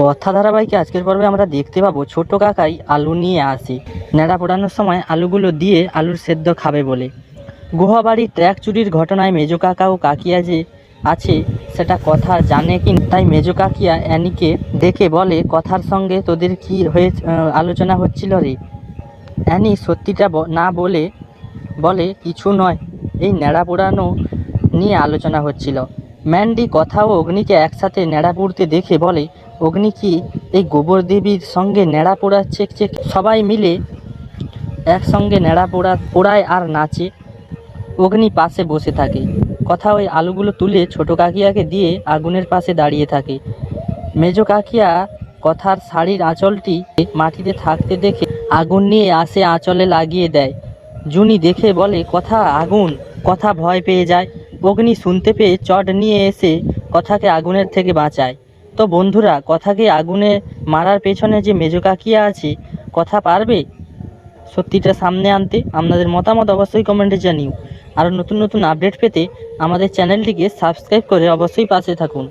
কথা ধারাবাহিকে আজকের পর্বে আমরা দেখতে পাবো ছোট কাকাই আলু নিয়ে আসে। ন্যাড়া পোড়ানোর সময় আলুগুলো দিয়ে আলুর সেদ্ধ খাবে বলে। গুহাবাড়ির ট্র্যাক চুরির ঘটনায় মেজো কাকা ও কাকিয়া যে আছে, সেটা কথা জানে কি তাই মেজো কাকিয়া অ্যানিকে ডেকে বলে, কথার সঙ্গে তোদের কি হয়ে আলোচনা হচ্ছিল রে? অ্যানি সত্যিটা না বলে বলে, কিছু নয়। এই ন্যাড়া পোড়ানো নিয়ে আলোচনা হচ্ছিল। ম্যান্ডি কথা ও অগ্নিকে একসাথে ন্যাড়া পুড়তে দেখে বলে, অগ্নি কি এই গোবর দেবীর সঙ্গে ন্যাড়া পোড়াচ্ছে যে সবাই মিলে একসঙ্গে ন্যাড়া পোড়া, পোড়ায় আর নাচে। অগ্নি পাশে বসে থাকে। কথা ওই আলুগুলো তুলে ছোট কাকিয়াকে দিয়ে আগুনের পাশে দাঁড়িয়ে থাকে। মেজো কাকিয়া কথার শাড়ির আঁচলটি মাটিতে থাকতে দেখে আগুন নিয়ে আসে আঁচলে লাগিয়ে দেয়। জুনি দেখে বলে, কথা, আগুন। কথা ভয় পেয়ে যায়। অগ্নি শুনতে পেয়ে চট নিয়ে এসে কথাকে আগুনের থেকে বাঁচায়। তো বন্ধুরা, কথাকে আগুনে মারার পেছনে যে মেজো কাকিয়া আছে, কথা পারবে? সত্যিটা সামনে আনতে আপনাদের মতামত অবশ্যই কমেন্টে জানিও। আরও নতুন নতুন আপডেট পেতে আমাদের চ্যানেলটিকে সাবস্ক্রাইব করে অবশ্যই পাশে থাকুন।